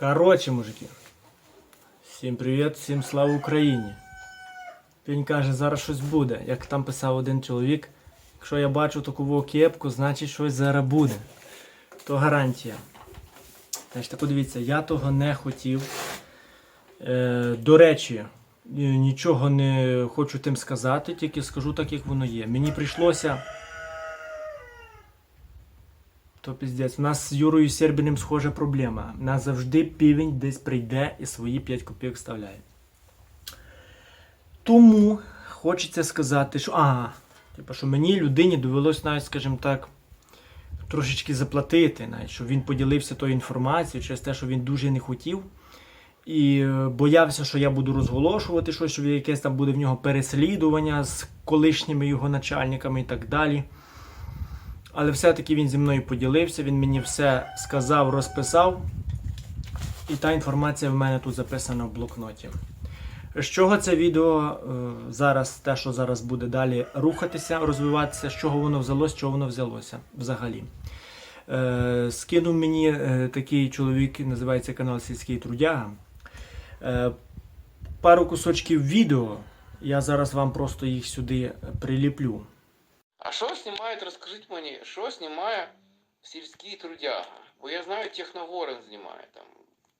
Коротше, мужики. Всім привіт, всім слава Україні. Він каже, зараз щось буде. Як там писав один чоловік, якщо я бачу таку кепку, значить щось зараз буде. То гарантія. Значить, подивіться, я того не хотів. Е, до речі, нічого не хочу тим сказати, тільки скажу так, як воно є. Мені прийшлося. То піздець. У нас з Юрою Сербіним схожа проблема. Нас завжди півень десь прийде і свої 5 копійок вставляє. Тому хочеться сказати, що. Ага, типу, що мені людині довелось навіть, скажімо так, трошечки заплатити, навіть, щоб він поділився тою інформацією через те, що він дуже не хотів. І е, боявся, що я буду розголошувати щось, що якесь там буде в нього переслідування з колишніми його начальниками і так далі. Але все-таки він зі мною поділився, він мені все сказав, розписав. І та інформація в мене тут записана в блокноті. З чого це відео е, зараз, те, що зараз буде далі рухатися, розвиватися, з чого воно взялося, з чого воно взялося взагалі. Е, скинув мені е, такий чоловік, називається канал Сільський Трудяга. Пару кусочків відео. Я зараз вам просто їх сюди приліплю. А що знімають, розкажіть мені, що знімає сільський трудяга? Бо я знаю, Техногорен знімає там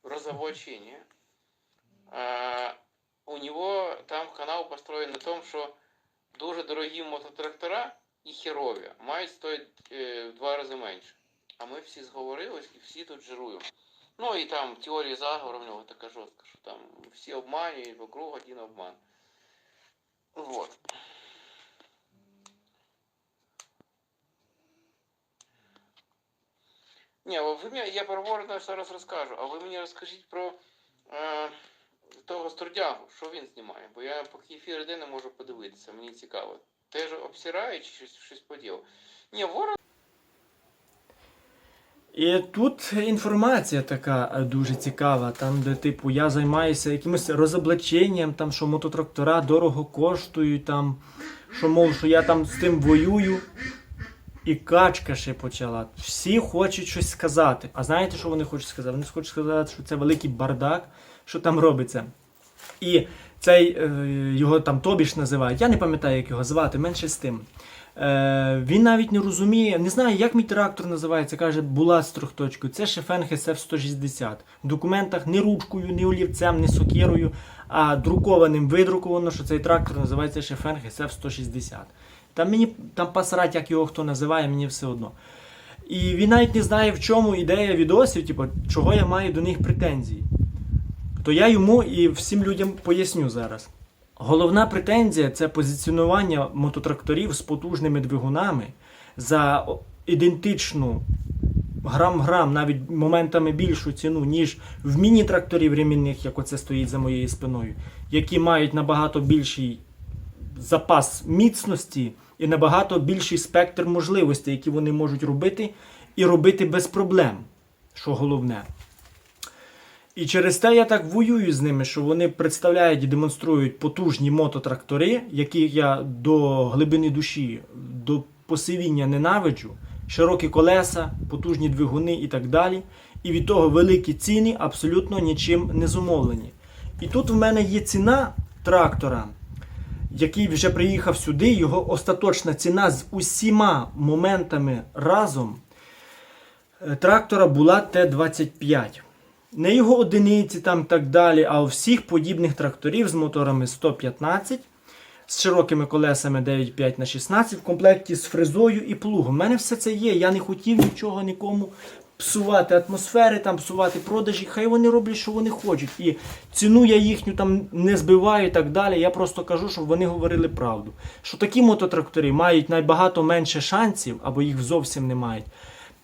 розовочення. А, у него там канал построєн на тому, що дуже дорогі мототрактора і херові мають стоїть е, в два рази менше. А ми всі зговорились і всі тут жируємо. Ну і там теорія заговору в нього така жорстка, що там всі обманюють, вокруг один обман. Вот. Ні, ви мені, я про Ворона зараз розкажу, а ви мені розкажіть про е, того струдягу, що він знімає, бо я поки ефір не можу подивитися, мені цікаво. Теж обсирає чи щось, щось поділ? Ні, Ворон І тут інформація така е, дуже цікава, там, де, типу, я займаюся якимось розоблаченням, там, що мототрактора дорого коштують, там, що, мов, що я там з тим воюю. І качка ще почала. Всі хочуть щось сказати. А знаєте, що вони хочуть сказати? Вони хочуть сказати, що це великий бардак, що там робиться. І цей е, його там Тобіш називають. Я не пам'ятаю, як його звати, менше з тим. Е, він навіть не розуміє, не знає, як мій трактор називається. Каже, була з трьохточкою. Це Шефен ХСФ 160. В документах не ручкою, не олівцем, не сокирою, а друкованим видруковано, що цей трактор називається Шефен ХСФ 160. Там мені там посрать, як його хто називає, мені все одно. І він навіть не знає, в чому ідея відосів, типу, чого я маю до них претензії. То я йому і всім людям поясню зараз. Головна претензія це позиціонування мототракторів з потужними двигунами за ідентичну грам-грам, навіть моментами більшу ціну, ніж в міні-тракторів ремінних, як оце стоїть за моєю спиною, які мають набагато більший запас міцності і набагато більший спектр можливостей, які вони можуть робити, і робити без проблем, що головне. І через те я так воюю з ними, що вони представляють і демонструють потужні мототрактори, яких я до глибини душі, до посивіння ненавиджу, широкі колеса, потужні двигуни і так далі. І від того великі ціни абсолютно нічим не зумовлені. І тут в мене є ціна трактора, який вже приїхав сюди, його остаточна ціна з усіма моментами разом е, трактора була Т-25. Не його одиниці там так далі, а у всіх подібних тракторів з моторами 115, з широкими колесами 9,5 на 16 в комплекті з фрезою і плугом. У мене все це є. Я не хотів нічого нікому псувати атмосфери, там псувати продажі. Хай вони роблять, що вони хочуть. І ціну я їхню там не збиваю і так далі. Я просто кажу, щоб вони говорили правду. Що такі мототрактори мають найбагато менше шансів, або їх зовсім не мають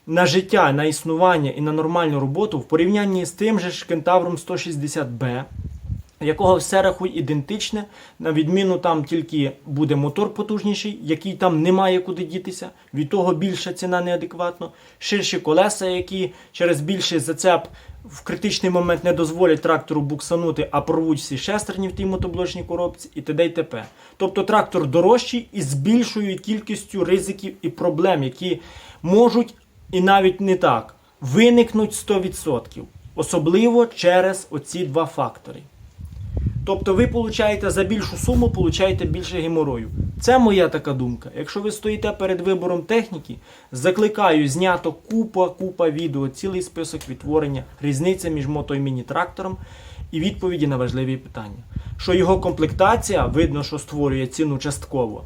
на життя, на існування і на нормальну роботу в порівнянні з тим же ж Кентавром 160B, якого все рахуй ідентичне, на відміну там тільки буде мотор потужніший, який там немає куди дітися, від того більша ціна неадекватно, ширші колеса, які через більший зацеп в критичний момент не дозволять трактору буксанути, а порвуть всі шестерні в тій мотоблочній коробці і т.д. і т.п. Тобто трактор дорожчий і з більшою кількістю ризиків і проблем, які можуть і навіть не так виникнуть 100%. Особливо через оці два фактори. Тобто ви получаєте за більшу суму, получаєте більше геморою. Це моя така думка. Якщо ви стоїте перед вибором техніки, закликаю знято купа, купа відео, цілий список відтворення, різниця між мото і міні-трактором і відповіді на важливі питання. Що його комплектація, видно, що створює ціну частково.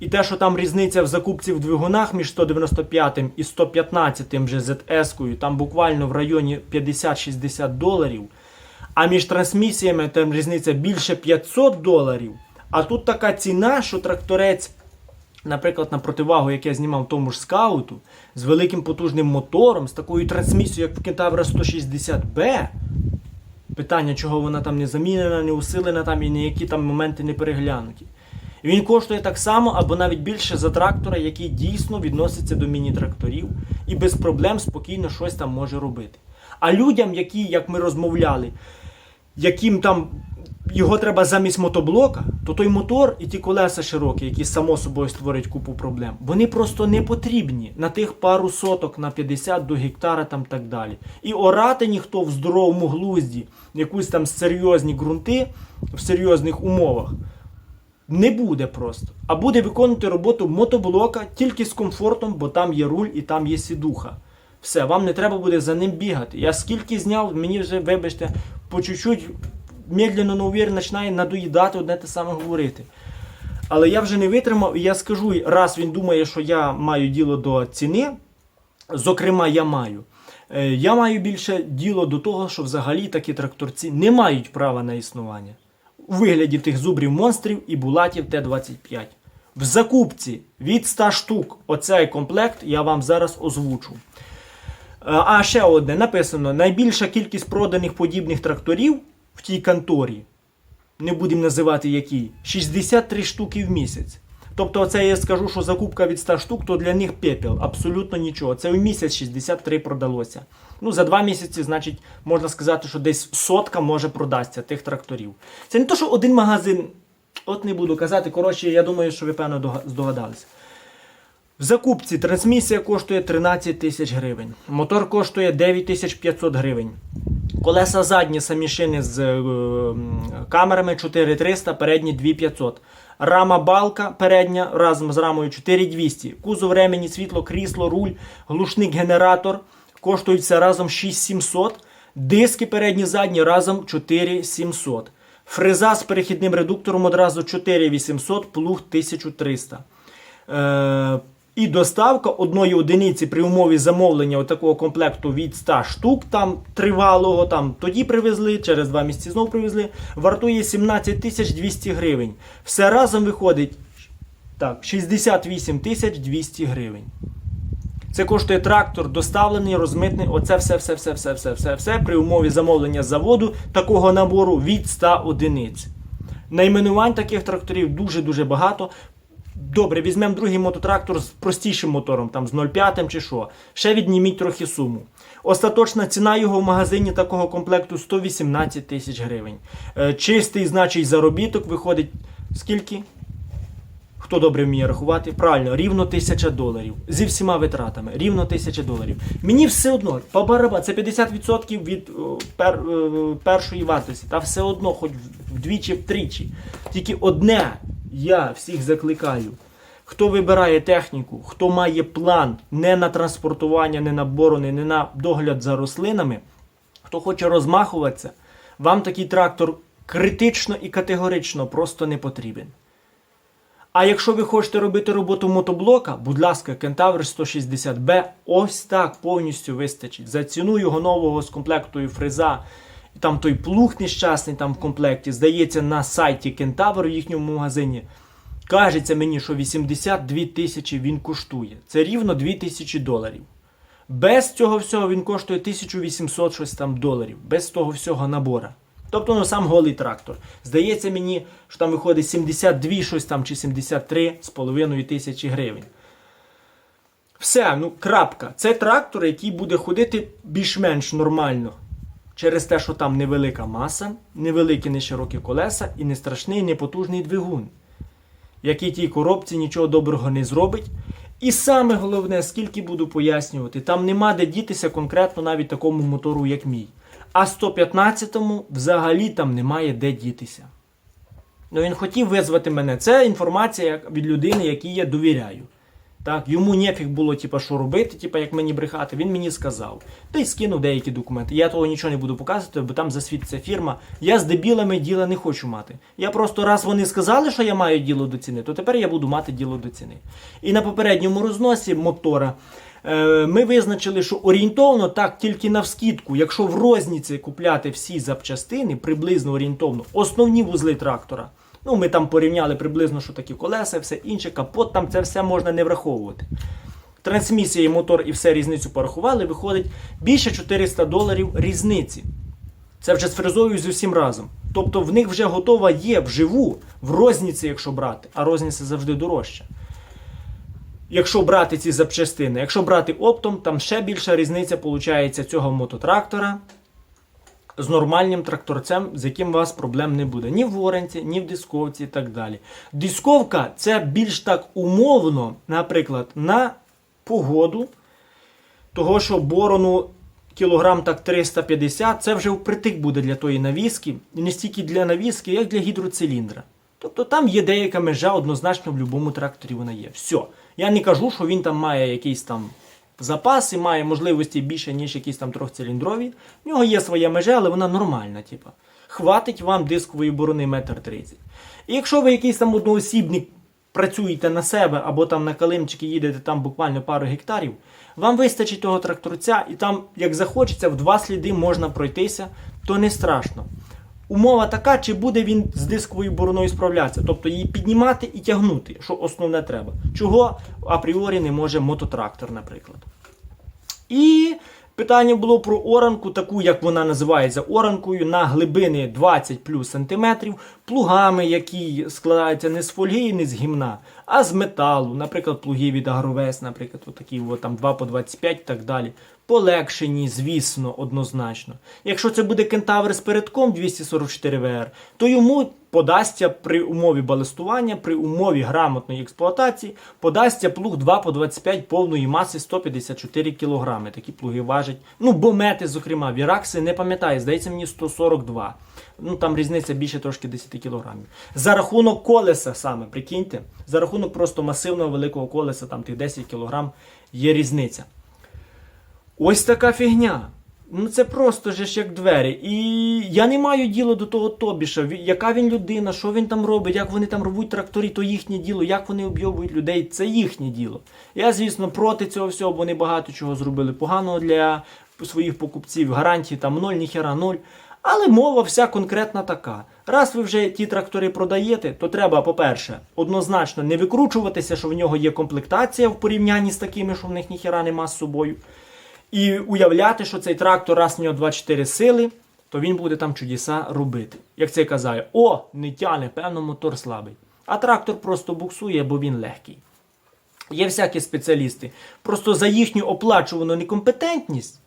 І те, що там різниця в закупці в двигунах між 195 і 115 вже ZS-кою, там буквально в районі 50-60 доларів. А між трансмісіями там різниця більше 500 доларів. А тут така ціна, що тракторець, наприклад, на противагу, як я знімав тому ж скауту, з великим потужним мотором, з такою трансмісією, як в Кентавра 160B. Питання, чого вона там не замінена, не усилена там і ніякі там моменти не переглянуті. Він коштує так само або навіть більше за трактора, який дійсно відноситься до міні-тракторів і без проблем спокійно щось там може робити. А людям, які, як ми розмовляли, яким там його треба замість мотоблока, то той мотор і ті колеса широкі, які само собою створюють купу проблем, вони просто не потрібні на тих пару соток, на 50 до гектара там так далі. І орати ніхто в здоровому глузді, якусь там серйозні ґрунти в серйозних умовах. Не буде просто. А буде виконувати роботу мотоблока тільки з комфортом, бо там є руль і там є сідуха. Все, вам не треба буде за ним бігати. Я скільки зняв, мені вже, вибачте, по чуть-чуть медленно, но уверенно починає надоїдати одне те саме говорити. Але я вже не витримав, і я скажу, раз він думає, що я маю діло до ціни, зокрема, я маю. Е, Я маю більше діло до того, що взагалі такі тракторці не мають права на існування у вигляді тих зубрів монстрів і булатів Т-25. В закупці від 100 штук оцей комплект я вам зараз озвучу. Е, А ще одне написано: найбільша кількість проданих подібних тракторів в тій конторі, не будемо називати які, 63 штуки в місяць. Тобто, оце я скажу, що закупка від 100 штук, то для них пепел, абсолютно нічого. Це в місяць 63 продалося. Ну, за два місяці, значить, можна сказати, що десь сотка може продасться тих тракторів. Це не то, що один магазин, от не буду казати. Коротше, я думаю, що ви певно дога- здогадалися. В закупці трансмісія коштує 13 тисяч гривень. Мотор коштує 9500 гривень. Колеса задні самі шини з е, камерами 4300, передні 2500. Рама балка передня разом з рамою 4200. Кузов ремені, світло, крісло, руль, глушник, генератор коштують все разом 6700. Диски передні задні разом 4700. Фреза з перехідним редуктором одразу 4800, плуг 1300. Е, і доставка одної одиниці при умові замовлення такого комплекту від 100 штук, там тривалого, там тоді привезли, через два місяці знову привезли, вартує 17 тисяч 200 гривень. Все разом виходить так, 68 тисяч 200 гривень. Це коштує трактор, доставлений, розмитний. Оце все, все, все, все, все, все, все при умові замовлення заводу такого набору від 100 одиниць. Найменувань таких тракторів дуже-дуже багато. Добре, візьмемо другий мототрактор з простішим мотором, там з 0,5 чи що. Ще відніміть трохи суму. Остаточна ціна його в магазині такого комплекту 118 тисяч гривень. Е, Чистий, значить, заробіток виходить скільки? Хто добре вміє рахувати? Правильно, рівно тисяча доларів. Зі всіма витратами. Рівно тисяча доларів. Мені все одно, по барабану, це 50% від о, пер, е, першої вартості. Та все одно, хоч вдвічі, втричі. Тільки одне я всіх закликаю. Хто вибирає техніку, хто має план не на транспортування, не на борони, не на догляд за рослинами, хто хоче розмахуватися, вам такий трактор критично і категорично просто не потрібен. А якщо ви хочете робити роботу мотоблока, будь ласка, Кентавр 160B ось так повністю вистачить. За ціну його нового з комплектою фреза, і там той плуг нещасний там в комплекті, здається, на сайті Кентавр в їхньому магазині. Кажеться мені, що 82 тисячі він коштує. Це рівно 2 тисячі доларів. Без цього всього він коштує 1800 щось там доларів. Без того всього набора. Тобто ну, сам голий трактор. Здається мені, що там виходить 72 щось там чи 73 з половиною тисячі гривень. Все, ну крапка. Це трактор, який буде ходити більш-менш нормально. Через те, що там невелика маса, невеликі неширокі колеса і не страшний, не потужний двигун, який тій коробці нічого доброго не зробить. І саме головне, скільки буду пояснювати, там нема де дітися конкретно навіть такому мотору, як мій. а 115-му взагалі там немає де дітися. Ну, він хотів визвати мене. Це інформація від людини, якій я довіряю. Так, йому нефіг було, типа, що робити, типа, як мені брехати. Він мені сказав. Та й скинув деякі документи. Я того нічого не буду показувати, бо там засвітиться фірма. Я з дебілами діла не хочу мати. Я просто раз вони сказали, що я маю діло до ціни, то тепер я буду мати діло до ціни. І на попередньому розносі мотора е, ми визначили, що орієнтовно так, тільки навскідку, якщо в розніці купляти всі запчастини, приблизно орієнтовно, основні вузли трактора. Ну, ми там порівняли приблизно, що такі колеса, все інше, капот, там це все можна не враховувати. Трансмісія, мотор і все різницю порахували, виходить більше 400 доларів різниці. Це вже з фрезою з усім разом. Тобто в них вже готова є вживу, в розніці, якщо брати, а розниця завжди дорожча. Якщо брати ці запчастини, якщо брати оптом, там ще більша різниця виходить цього мототрактора з нормальним тракторцем, з яким у вас проблем не буде. Ні в воренці, ні в дисковці і так далі. Дисковка це більш так умовно, наприклад, на погоду, того, що борону кілограм так 350, це вже впритик буде для тої навіски, не стільки для навіски, як для гідроциліндра. Тобто там є деяка межа, однозначно в будь-якому тракторі вона є. Все. Я не кажу, що він там має якийсь там запас і має можливості більше, ніж якісь там трьохциліндрові. В нього є своя межа, але вона нормальна, типа. Хватить вам дискової борони метр тридцять. І якщо ви якийсь там одноосібник працюєте на себе або там на калимчики їдете там буквально пару гектарів, вам вистачить того тракторця, і там, як захочеться, в два сліди можна пройтися, то не страшно. Умова така, чи буде він з дисковою бороною справлятися, тобто її піднімати і тягнути, що основне треба. Чого апріорі не може мототрактор, наприклад. І питання було про оранку, таку, як вона називається оранкою, на глибини 20 плюс сантиметрів, плугами, які складаються не з фольги, не з гімна, а з металу. Наприклад, плуги від Агровес, наприклад, отакі от, там 2 по 25 і так далі. Полегшені, звісно, однозначно. Якщо це буде кентавр з передком 244 ВР, то йому подасться при умові балестування, при умові грамотної експлуатації, подасться плуг 2 по 25 повної маси 154 кг. Такі плуги важать. Ну, бомети, зокрема, віракси, не пам'ятаю, здається, мені 142. Ну там різниця більше трошки 10 кг. За рахунок колеса саме, прикиньте, за рахунок просто масивного великого колеса, там тих 10 кг, є різниця. Ось така фігня. Ну це просто ж як двері. І я не маю діла до того Тобіша, яка він людина, що він там робить, як вони там рвуть тракторі, то їхнє діло, як вони обйобують людей, це їхнє діло. Я, звісно, проти цього всього, бо вони багато чого зробили поганого для своїх покупців. Гарантії там ноль, ніхера ноль. Але мова вся конкретна така. Раз ви вже ті трактори продаєте, то треба, по-перше, однозначно не викручуватися, що в нього є комплектація в порівнянні з такими, що в них ніхера нема з собою. І уявляти, що цей трактор раз в нього 24 сили, то він буде там чудеса робити. Як це казає, о, не тяне, певно, мотор слабий. А трактор просто буксує, бо він легкий. Є всякі спеціалісти. Просто за їхню оплачувану некомпетентність,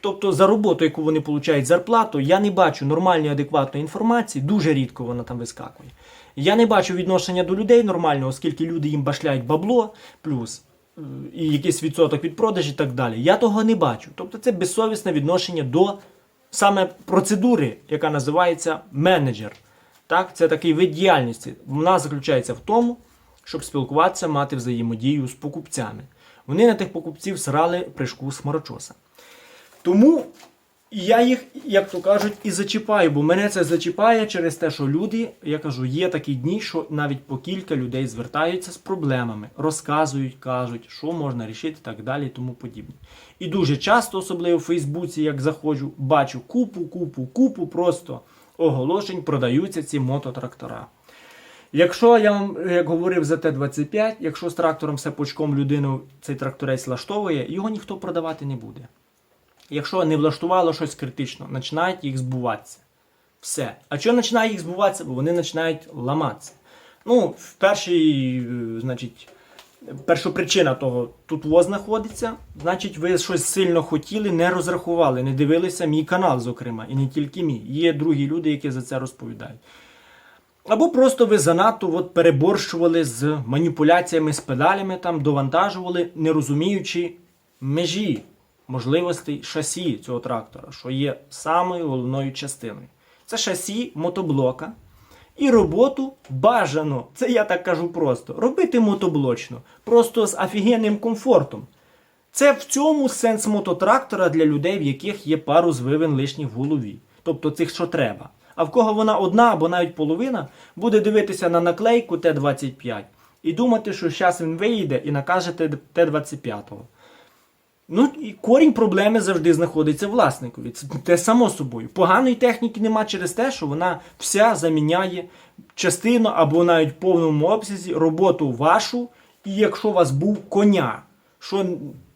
тобто за роботу, яку вони получають зарплату, я не бачу нормальної адекватної інформації, дуже рідко вона там вискакує. Я не бачу відношення до людей нормального, оскільки люди їм башляють бабло, плюс е, і якийсь відсоток від продажі і так далі. Я того не бачу. Тобто це безсовісне відношення до саме процедури, яка називається менеджер. Так, це такий вид діяльності. Вона заключається в тому, щоб спілкуватися, мати взаємодію з покупцями. Вони на тих покупців срали прыжку сморочоса. Тому я їх, як то кажуть, і зачіпаю, бо мене це зачіпає через те, що люди, я кажу, є такі дні, що навіть по кілька людей звертаються з проблемами, розказують, кажуть, що можна рішити, і так далі, і тому подібне. І дуже часто, особливо в Фейсбуці, як заходжу, бачу купу, купу, купу просто оголошень, продаються ці мототрактора. Якщо я вам як говорив за Т-25, якщо з трактором все пучком людину цей тракторець влаштовує, його ніхто продавати не буде. Якщо не влаштувало щось критично, починають їх збуватися. Все. А чого починає їх збуватися? Бо вони починають ламатися. Ну, в першій, е, значить, першопричина того, тут воз знаходиться, значить, ви щось сильно хотіли, не розрахували, не дивилися мій канал, зокрема, і не тільки мій. Є другі люди, які за це розповідають. Або просто ви занадто от переборщували з маніпуляціями з педалями, там, довантажували, не розуміючи межі можливостей шасі цього трактора, що є самою головною частиною. Це шасі мотоблока. І роботу бажано, це я так кажу просто, робити мотоблочно, просто з офігенним комфортом. Це в цьому сенс мототрактора для людей, в яких є пару звивин лишніх в голові. Тобто цих, що треба. А в кого вона одна або навіть половина, буде дивитися на наклейку Т-25 і думати, що зараз він виїде і накаже Т-25. Ну і корінь проблеми завжди знаходиться власникові. Це те само собою. Поганої техніки нема через те, що вона вся заміняє частину або навіть в повному обсязі роботу вашу, і якщо у вас був коня, що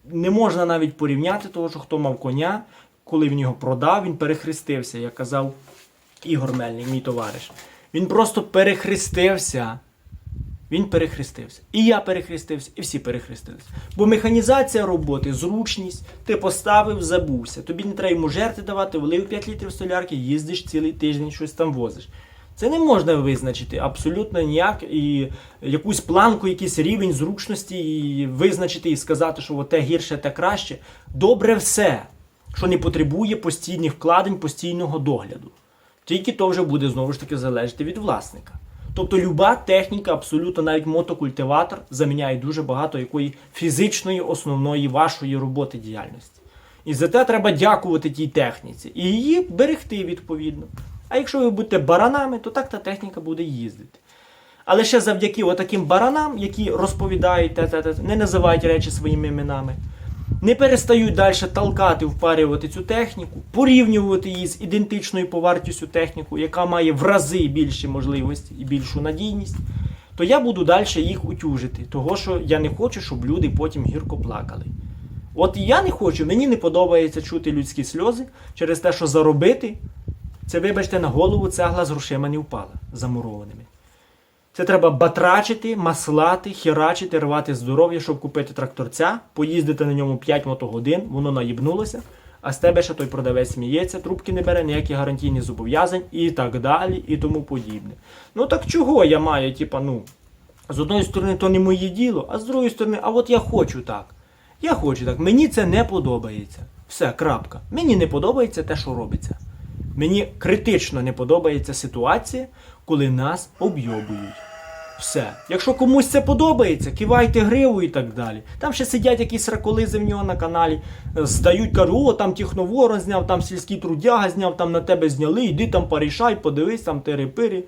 не можна навіть порівняти, того, що хто мав коня, коли він його продав, він перехрестився, як казав Ігор Мельник, мій товариш. Він просто перехрестився. Він перехрестився. І я перехрестився, і всі перехрестилися. Бо механізація роботи, зручність, ти поставив, забувся. Тобі не треба йому жерти давати, влив 5 літрів солярки, їздиш цілий тиждень, щось там возиш. Це не можна визначити абсолютно ніяк і якусь планку, якийсь рівень зручності і визначити і сказати, що те гірше, те краще. Добре все, що не потребує постійних вкладень, постійного догляду. Тільки то вже буде знову ж таки залежати від власника. Тобто люба техніка, абсолютно навіть мотокультиватор, заміняє дуже багато якої фізичної основної вашої роботи діяльності. І за те треба дякувати тій техніці і її берегти відповідно. А якщо ви будете баранами, то так та техніка буде їздити. Але ще завдяки отаким баранам, які розповідають, не називають речі своїми іменами, не перестають далі толкати, впарювати цю техніку, порівнювати її з ідентичною по вартістю техніку, яка має в рази більші можливості і більшу надійність, то я буду далі їх утюжити, того що я не хочу, щоб люди потім гірко плакали. От я не хочу, мені не подобається чути людські сльози через те, що заробити, це, вибачте, на голову цегла з грошима не впала замурованими. Це треба батрачити, маслати, херачити, рвати здоров'я, щоб купити тракторця, поїздити на ньому 5 мотогодин, воно наїбнулося, а з тебе ще той продавець сміється, трубки не бере, ніякі гарантійні зобов'язань і так далі, і тому подібне. Ну так чого я маю, типа, ну, з одної сторони, то не моє діло, а з другої сторони, а от я хочу так. Я хочу так. Мені це не подобається. Все, крапка. Мені не подобається те, що робиться. Мені критично не подобається ситуація, коли нас обйобують. Все. Якщо комусь це подобається, кивайте гриву і так далі. Там ще сидять якісь раколизи в нього на каналі, е, здають, кажуть, о, там Техноворон зняв, там сільський трудяга зняв, там на тебе зняли, іди там порішай, подивись, там тири-пири.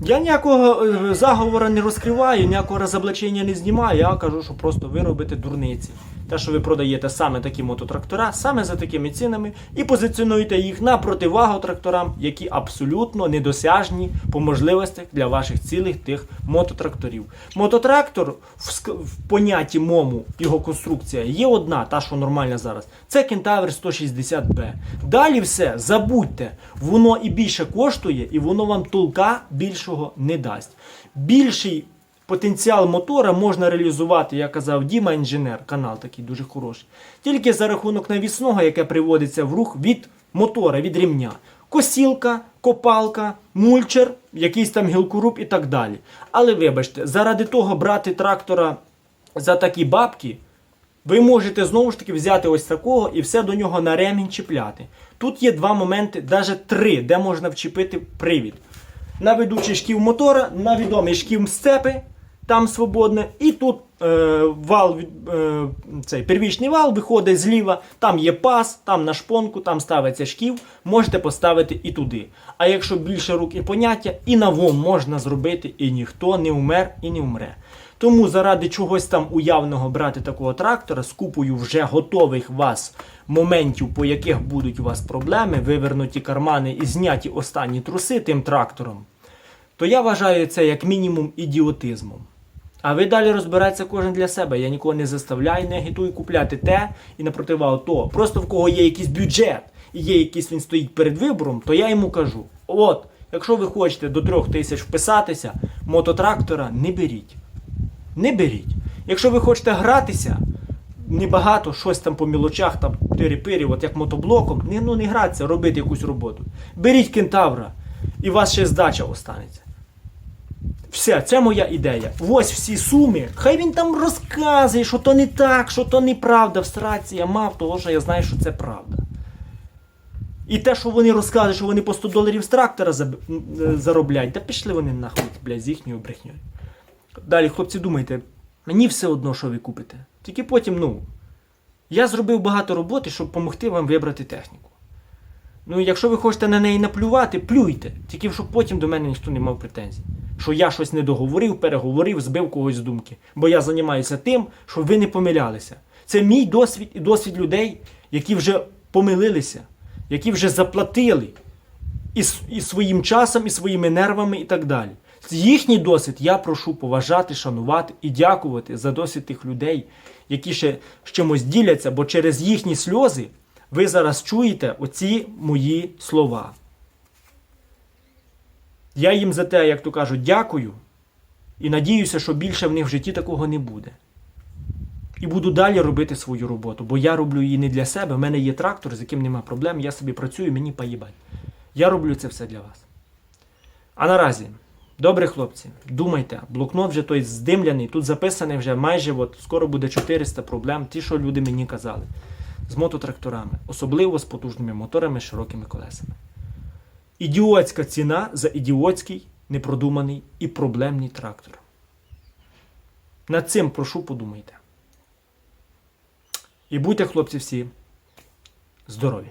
Я ніякого е, заговору не розкриваю, ніякого розоблачення не знімаю. Я кажу, що просто ви робите дурниці. Те, що ви продаєте саме такі мототрактора, саме за такими цінами, і позиціонуєте їх на противагу тракторам, які абсолютно недосяжні по можливостях для ваших цілих тих мототракторів. Мототрактор в, в понятті мому, його конструкція є одна, та що нормальна зараз. Це Кентавр 160B. Далі все, забудьте, воно і більше коштує, і воно вам толка більшого не дасть. Більший потенціал мотора можна реалізувати, як казав Діма інженер, канал такий дуже хороший, тільки за рахунок навісного, яке приводиться в рух від мотора, від рівня. Косілка, копалка, мульчер, якийсь там гілкоруб і так далі. Але вибачте, заради того брати трактора за такі бабки, ви можете знову ж таки взяти ось такого і все до нього на ремінь чіпляти. Тут є два моменти, навіть три, де можна вчепити привід. На ведучий шків мотора, на відомий шків сцепи, там свободне, і тут е, вал, е, цей первічний вал виходить зліва, там є пас, там на шпонку, там ставиться шків, можете поставити і туди. А якщо більше рук і поняття, і на ВОМ можна зробити, і ніхто не вмер і не вмре. Тому заради чогось там уявного брати такого трактора з купою вже готових вас моментів, по яких будуть у вас проблеми, вивернуті кармани і зняті останні труси тим трактором, то я вважаю це як мінімум ідіотизмом. А ви далі розбирайтеся кожен для себе. Я нікого не заставляю, не агітую купляти те і на противагу то. Просто в кого є якийсь бюджет і є якийсь він стоїть перед вибором, то я йому кажу: от, якщо ви хочете до трьох тисяч вписатися, мототрактора не беріть. Не беріть. Якщо ви хочете гратися, небагато, щось там по мілочах, там тири-пири, от як мотоблоком, не, ну не гратися, робити якусь роботу. Беріть кентавра, і у вас ще здача останеться. Все, це моя ідея. Ось всі суми. Хай він там розказує, що то не так, що то неправда. В сраці я мав, того що я знаю, що це правда. І те, що вони розказують, що вони по 100 доларів з трактора е, заробляють, та пішли вони нахуй, блядь, з їхньою брехньою. Далі, хлопці, думайте, мені все одно, що ви купите. Тільки потім, ну. Я зробив багато роботи, щоб допомогти вам вибрати техніку. Ну, якщо ви хочете на неї наплювати, плюйте. Тільки щоб потім до мене ніхто не мав претензій. Що я щось не договорив, переговорив, збив когось з думки. Бо я займаюся тим, щоб ви не помилялися. Це мій досвід і досвід людей, які вже помилилися, які вже заплатили і, і своїм часом, і своїми нервами, і так далі. Їхній досвід я прошу поважати, шанувати і дякувати за досвід тих людей, які ще з чимось діляться, бо через їхні сльози ви зараз чуєте оці мої слова. Я їм за те, як то кажуть, дякую і надіюся, що більше в них в житті такого не буде. І буду далі робити свою роботу, бо я роблю її не для себе. В мене є трактор, з яким нема проблем, я собі працюю, мені поїбать. Я роблю це все для вас. А наразі, добре, хлопці, думайте, блокнот вже той здимляний, тут записаний вже майже от, скоро буде 400 проблем, ті, що люди мені казали, з мототракторами, особливо з потужними моторами широкими колесами. Ідіотська ціна за ідіотський, непродуманий і проблемний трактор. Над цим прошу подумайте. І будьте, хлопці, всі здорові!